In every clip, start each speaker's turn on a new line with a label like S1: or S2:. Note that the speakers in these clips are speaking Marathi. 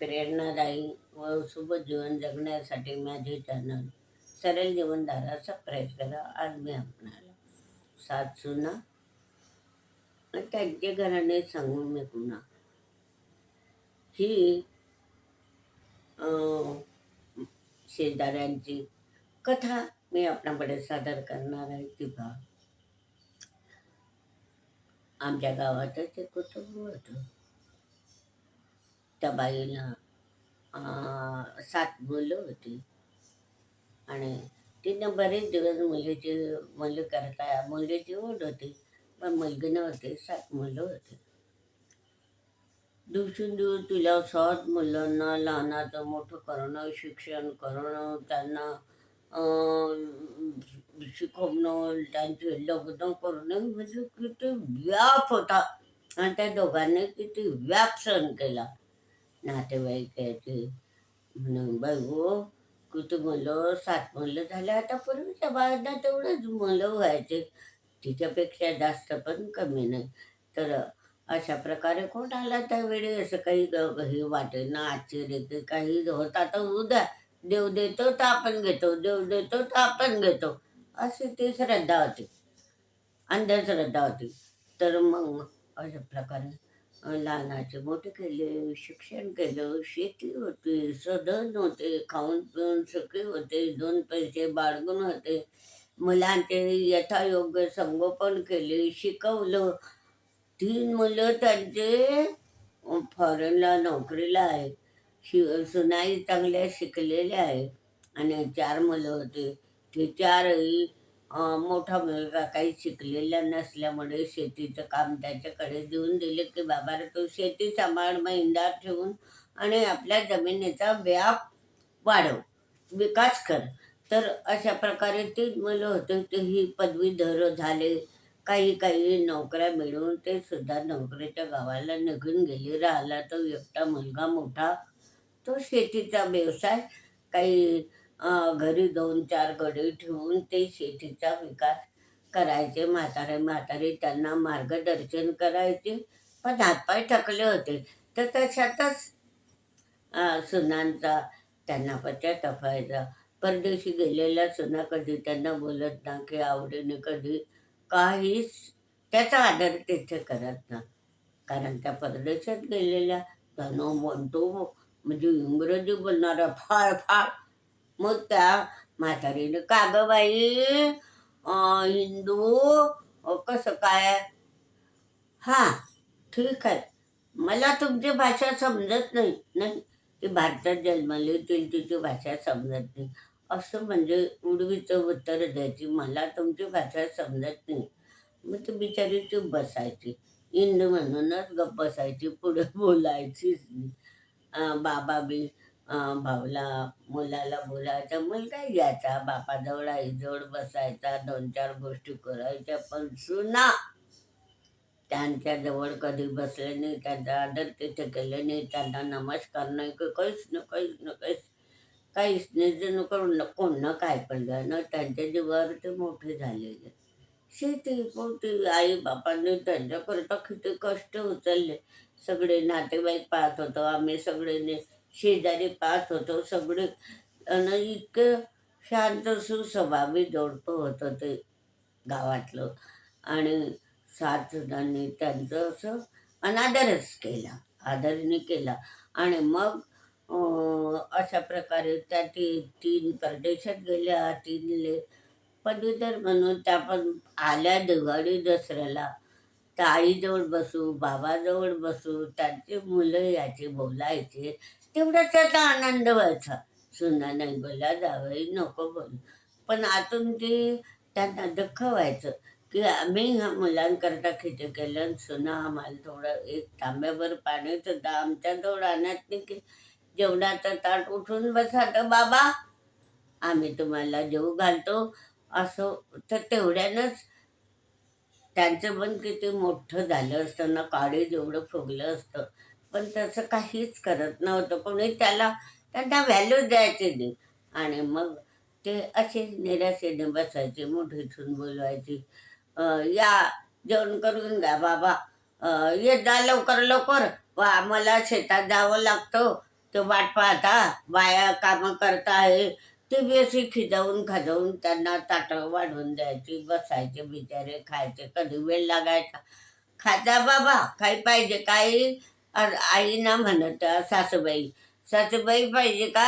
S1: प्रेरणादायी व शुभ जीवन जगण्यासाठी माझे चॅनल सरळ जीवनधारा सबस्क्राईब करा. आज मी आपणाला सात सुना आणि त्यांचे घराने सांगून मी पुन्हा ही शेजाऱ्यांची कथा मी आपणाकडे सादर करणार आहे. ती पहा. आमच्या गावातच एक कुटुंब होतं. त्या बाईला सात मुलं होती. आणि तिनं बरेच दिवस मुलीची मुली करता मुलीची ओढ होती पण मुलगी नव्हती सात मुलं होती. दिवसेंदिवस तिला सात मुलांना लहानाचं मोठं करणं शिक्षण करणं त्यांना शिकवणं त्यांचे लग्न करणं म्हणजे किती व्याप होता. आणि त्या दोघांनी किती व्याप सहन केला. नातेवाईक यायचे म्हणून बघू हो किती मुलं सात मुलं झाले आता पूर्वीच्या बाळांना तेवढंच मुलं व्हायचे. तिच्यापेक्षा जास्त पण कमी नाही. तर अशा प्रकारे कोण आला त्यावेळी? असं काही ग- हे वाटेल ना आश्चर्य काही होता. तर उद्या देव देतो तर आपण घेतो देव देतो तर आपण घेतो. अशी ती श्रद्धा होती. अंधश्रद्धा होती. तर मग अशा प्रकारे लहानाचे मोठे केले शिक्षण केलं शेती होती सदन होते खाऊन पिऊन सुखी होते दोन पैसे बाळगून होते. मुलांचे यथायोग्य संगोपन केले शिकवलं. तीन मुलं त्यांचे फॉरेनला नोकरीला आहे शि सुनाई चांगल्या शिकलेल्या आहे आणि चार मुलं होते. ते चारही मोठा मुलगा काही शिकलेला नसल्यामुळे शेतीचं काम त्याच्याकडे देऊन दिले की बाबा रे तू शेती सांभाळ महिंदा ठेवून आणि आपल्या जमिनीचा व्याप वाढव विकास कर. तर अशा प्रकारे ते मुलं होते ते ही पदवीधर झाले. काही काही नोकऱ्या मिळवून ते सुद्धा नोकरीच्या गावाला निघून गेले. राहिला तो एकटा मुलगा मोठा. तो शेतीचा व्यवसाय काही घरी दोन चार गडी ठेवून ते शेतीचा विकास करायचे. म्हातारे म्हातारे त्यांना मार्गदर्शन करायचे. पण हातपाय थकले होते. तर तशातच सुनांचा त्यांना पश्चाताप व्हायचा परदेशी गेलेल्या सुना कधी त्यांना बोलत ना की आवडीने कधी काहीच त्याचा आदर तिथे करत ना. कारण त्या परदेशात गेलेल्या धनो म्हणतो म्हणजे इंग्रजी बोलणारा फार फार मग त्या म्हातारीने. का गं बाई? हिंदू कसं काय? हां ठीक आहे. मला तुमची भाषा समजत नाही. नाही ती भारतात जन्मली ती तिची भाषा समजत नाही. असं म्हणजे उडवीचं उत्तर द्यायची. मला तुमची भाषा समजत नाही. मग ती बिचारी चूप बसायची. हिंदू म्हणूनच गप्प बसायची. पुढे बोलायचीच नाही. बाबा बी भाऊला मुलाला बोलायचा मुलगा यायचा बापाजवळ आईजवळ बसायचा दोन चार गोष्टी करायच्या पण सुना त्यांच्या जवळ कधी बसले नाही त्यांचा आदर तिथे केले नाही त्यांना नमस्कार नाही की काहीच न काहीच न काहीच काहीच नाही जणू करून कोण ना काय पडलं ना त्यांच्या जीवावर ते मोठे झालेले. शेती पोटी आई बापांनी त्यांच्याकरता किती कष्ट उचलले. सगळे नातेवाईक पाहत होतो आम्ही सगळेने शेजारी पाहत होतो. सगळे आणि इतकं शांत सुस्वभावी जोडपं होतं ते गावातलं. आणि सात जणांनी त्यांचं असं अनादरच केला. आदरने केला. आणि मग अशा प्रकारे त्या ती तीन परदेशात गेल्या. तीन ले पदवीधर म्हणून त्या पण आल्या दिवाळी दसऱ्याला. ताईजवळ आईजवळ बसू बाबाजवळ बसू त्यांची मुलं याची बोलायचे. तेवढा त्याचा आनंद व्हायचा. सुना नाही बोला जावई नको बोल. पण आतून ते त्यांना दुःख व्हायचं की आम्ही ह्या मुलांकरता किती केलं आणि सुना आम्हाला थोडं एक तांब्याभर पाणी सुद्धा आमच्याजवळ आणत नाही की जेवणाचं ताट उठून बसा तर बाबा आम्ही तुम्हाला जेव घालतो. असं तर तेवढ्यानंच त्यांचं पण किती मोठं झालं असतं ना काळी जेवढं फुगलं असतं. पण तसं काहीच करत नव्हतं. कोणी त्याला त्यांना व्हॅल्यू द्यायची नाही आणि मग ते असे निराशेने बसायचे मोठीतून बोलवायची या जेवण करून घ्या बाबा. ये जा लवकर लवकर. वा मला शेतात जावं लागतं. ते वाट पाहता बाया कामं करता आहे ते बी अशी खिजावून खाजवून त्यांना ताटं वाढवून द्यायची बसायचे बिचारे खायचे. कधी वेळ लागायचा. खाजा बाबा काही पाहिजे काही आई ना म्हणत सासूबाई सासूबाई पाहिजे का?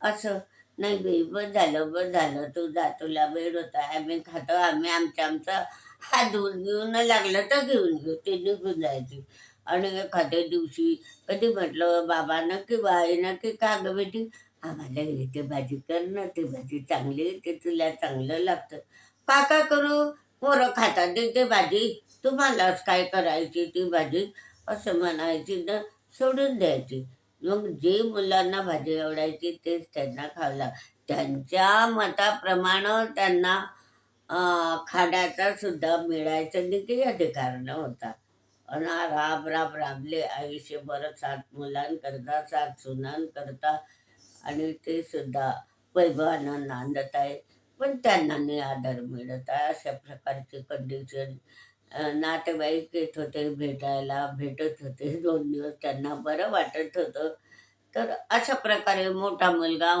S1: असं नाही बाई बस झालं बस झालं तू जा तुला वेळ होता आम्ही खातो आम्ही आमच्या आमचा हात धुवून घेऊन लागलं तर घेऊन घेऊ ते निघून जायची. आणि एखाद्या दिवशी कधी म्हटलं बाबांना किंवा आईनं की का गं बेटी आम्हाला येते ते भाजी कर ना ते भाजी चांगली ते तुला चांगलं लागतं. का काय करू? पोरं खातात ते भाजी. तुम्हालाच काय करायची ती भाजी? असं म्हणायची ना सोडून द्यायची. मग जे मुलांना भाजी आवडायची तेच त्यांना खावला त्यांच्या मताप्रमाणे त्यांना खाण्याचा सुद्धा मिळायचा देखील अधिकार नव्हता आणि राब राब राबले आयुष्यभर सात मुलांकरता सात सुनांकरता आणि ते सुद्धा वैभवानं नांदत आहे पण त्यांना नाही आधार मिळत आहे. अशा प्रकारची कंडिशन नातेवाईक येत होते भेटायला भेटत होते. दोन दिवस त्यांना बरं वाटत होतं. तर अशा प्रकारे मोठा मुलगा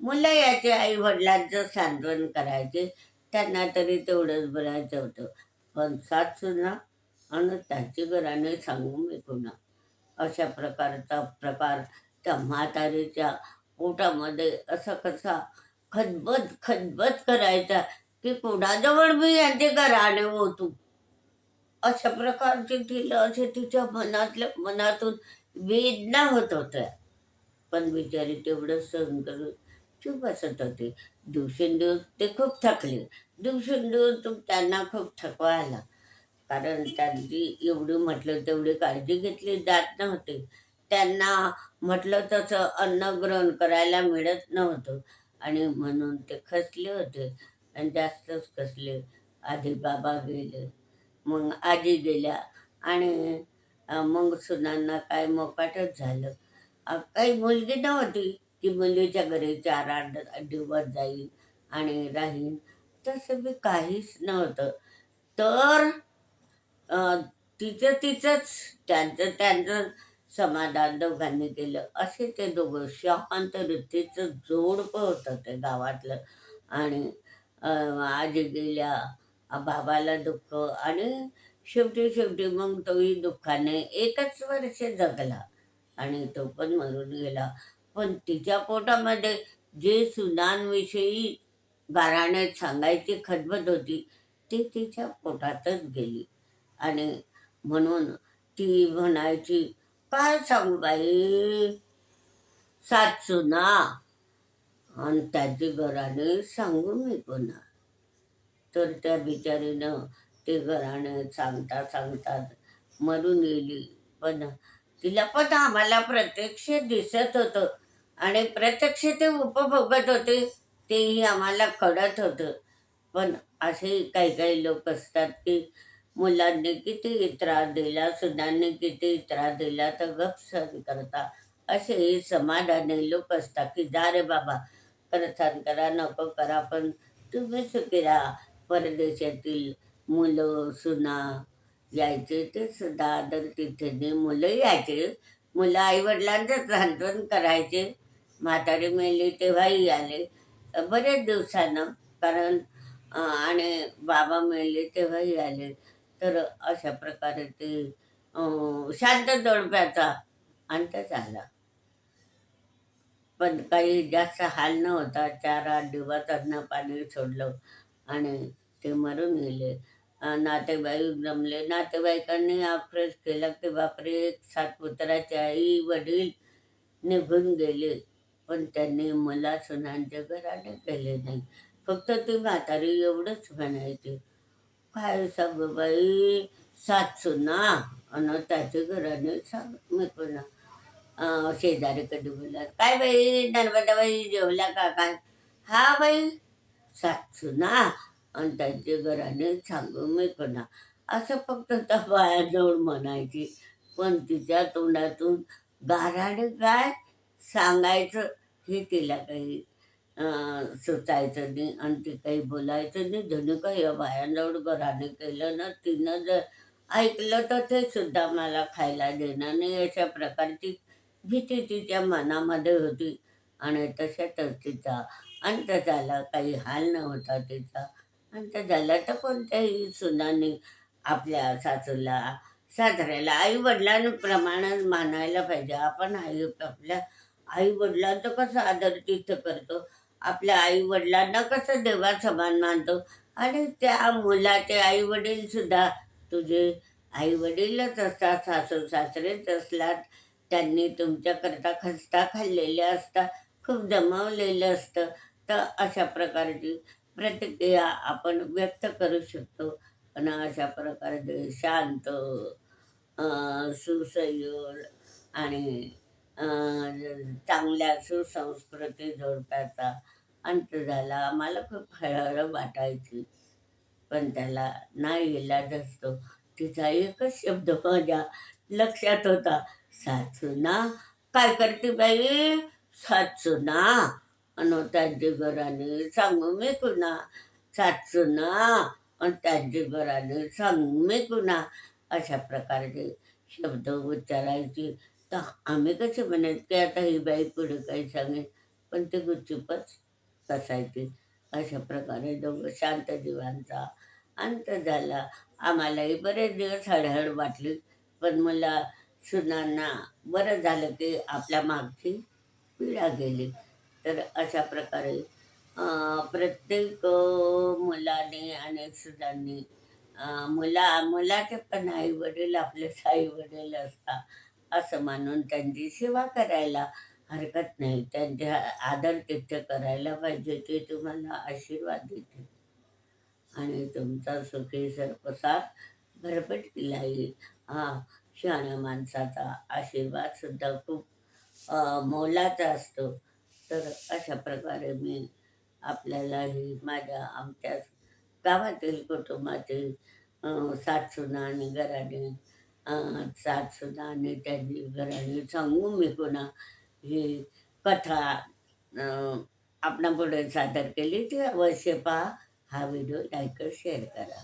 S1: मुलं याचे आई वडिलांचं सांत्वन करायचे. त्यांना तरी तेवढंच बोलायचं होतं. पण सात सुना आणि त्याची घराने सांगू मी पुन्हा अशा प्रकारचा प्रकार त्या म्हातारीच्या पोटामध्ये असा कसा खदबद खदबद करायचा की कोणाजवळ मी यांचे घराणे होतो अशा प्रकारचे तिला असे तिच्या मनातल्या मनातून वेदना होत होत्या. पण बिचारी तेवढं सहन करून चूप असत होती. दिवसेंदिवस ते खूप थकले. दिवसेंदिवस त्यांना खूप थकवा आला कारण त्यांची एवढी म्हटलं तेवढी काळजी घेतली जात नव्हती. त्यांना म्हटलं तसं अन्न ग्रहण करायला मिळत नव्हतं. आणि म्हणून ते खसले होते. आणि जास्तच खसले. आधी बाबा गेले. मग आजी गेल्या आणि मग सुनांना काय मोकाटच झालं. काही मुलगी नव्हती. की मुलीच्या घरी चार आठ दिवस जाईल आणि राहील तसं बी काहीच नव्हतं. तर तिचं तिचंच त्यांचं त्यांचं समाधान दोघांनी केलं. असे ते दोघं शांत वृत्तीचं जोडपं होतं ते गावातलं. आणि आजी गेल्या बाबाला दुःख. आणि शेवटी शेवटी मग तोही दुःखाने एकच वर्ष जगला. आणि तो पण मरून गेला. पण तिच्या पोटामध्ये जे सुनांविषयी गाराण्यात सांगायची खदबद होती ती तिच्या पोटातच गेली. आणि म्हणून ती म्हणायची काय सांगू बाई? सात सुना. आणि त्याची घराने सांगू मी पुन्हा. तर त्या बिचारीनं ते घराणं सांगता सांगता मरून गेली. पण तिला पण आम्हाला प्रत्यक्ष दिसत होतं आणि प्रत्यक्ष ते उपभोगत होते तेही आम्हाला कळत होतं. पण असे काही काही लोक असतात की मुलांनी किती त्रास दिला सुनांनी किती त्रास दिला तर गप सहन करता. असे समाधानी लोक असतात की जा रे बाबा करसान करा नको करा पण तुम्ही सुखी राहा. परदेशातील मुलं सुना यायचे ते सुद्धा आदर तिथे मुलं यायचे. मुलं आईवडिलांचं सांत्वन करायचे. म्हातारी मेली तेव्हाही आले. बरेच दिवसानं कारण आणि बाबा मेले तेव्हाही आले. तर अशा प्रकारे ते शांत जोडप्याचा अंत झाला. पण काही जास्त हाल न होता चार आठ दिवस अन्न पाणी सोडलं आणि ते मरून गेले नातेवाईक जमले नातेवाईकांनी अप्रोच केला की बापरे सात पुत्राचे आई वडील निघून गेले पण त्यांनी मला सुनांच्या घराने केले नाही. फक्त ती म्हातारी एवढंच म्हणायची काय सांगू बाई सात सुना आणि त्याच्या घराने सांग मी पुन्हा शेजारी कधी बोलला काय बाई नर्मदाबाई जेवल्या का काय? हा बाई सात सुना आणि त्यांचे घराने सांगू मी पुन्हा असं फक्त त्या बायाजवळ म्हणायची. पण तिच्या तोंडातून गाराने काय सांगायचं हे तिला काही सुचायचं नाही. आणि ती काही बोलायचं नाही. जणू काही या बायांजवळ घराने केलं ना तिनं जर ऐकलं तर ते सुद्धा मला खायला देणार नाही. अशा प्रकारची भीती तिच्या मनामध्ये होती. आणि तशातच तिचा अंत झाला काही हाल नव्हता तिचा. आणि त्या झाला तर कोणत्याही सुनाने आपल्या सासूला सासऱ्याला आई वडिलांप्रमाणेच मानायला पाहिजे. आपण आई आपल्या आई वडिलांचं कसं आदर तिथं करतो? आपल्या आई वडिलांना कसं देवा समान मानतो? आणि त्या मुलाचे आई वडील सुद्धा तुझे आई वडीलच असतात सासू सासरेच असतात. त्यांनी तुमच्याकरता खस्ता खाल्लेल्या असतात खूप जमावलेलं असतं. तर अशा प्रकारची प्रतिक्रिया आपण व्यक्त करू शकतो. आणि अशा प्रकारे शांत सुसैल आणि चांगल्या सुसंस्कृती जोडप्याचा अंत झाला. आम्हाला खूप हळहळ वाटायची पण त्याला नाही इलाज असतो. तिचा एकच शब्द माझ्या लक्षात होता सासूना काय करते बाई? सासूना आणि त्यांची घराने सांगू मी कुणा सासूना आणि त्यांची घराने सांगू मी कुणा अशा प्रकारचे शब्द उच्चारायची. तर आम्ही कसे म्हणत की आता ही बाई पुढे काही सांगेल? पण ते गुच्चूपच बसायचे. अशा प्रकारे दोघं शांत जीवांचा अंत झाला. आम्हालाही बरेच दिवस हळहळ वाटली. पण मला सुनांना बरं झालं की आपल्या मागची पिढा गेली. तर अशा प्रकारे प्रत्येक मुलाने आणि सुद्धांनी मुला मुलाचे पण आई वडील आपले आई वडील असतात असं मानून त्यांची सेवा करायला हरकत नाही. त्यांचे आदर तिथ्य करायला पाहिजे ते तुम्हाला आशीर्वाद देते आणि तुमचा सुखी सरपसार भरभटलेला येईल हा शहाण्या माणसाचा आशीर्वाद सुद्धा खूप मोलाचा असतो. तर अशा प्रकारे मी आपल्यालाही माझ्या आमच्या गावातील कुटुंबातील सातसुना आणि घराने सातसुना आणि त्यांनी घराने सांगू मी पुन्हा ही कथा आपणापुढे सादर केली. ती अवश्य पहा. हा व्हिडिओ लाईक शेअर करा.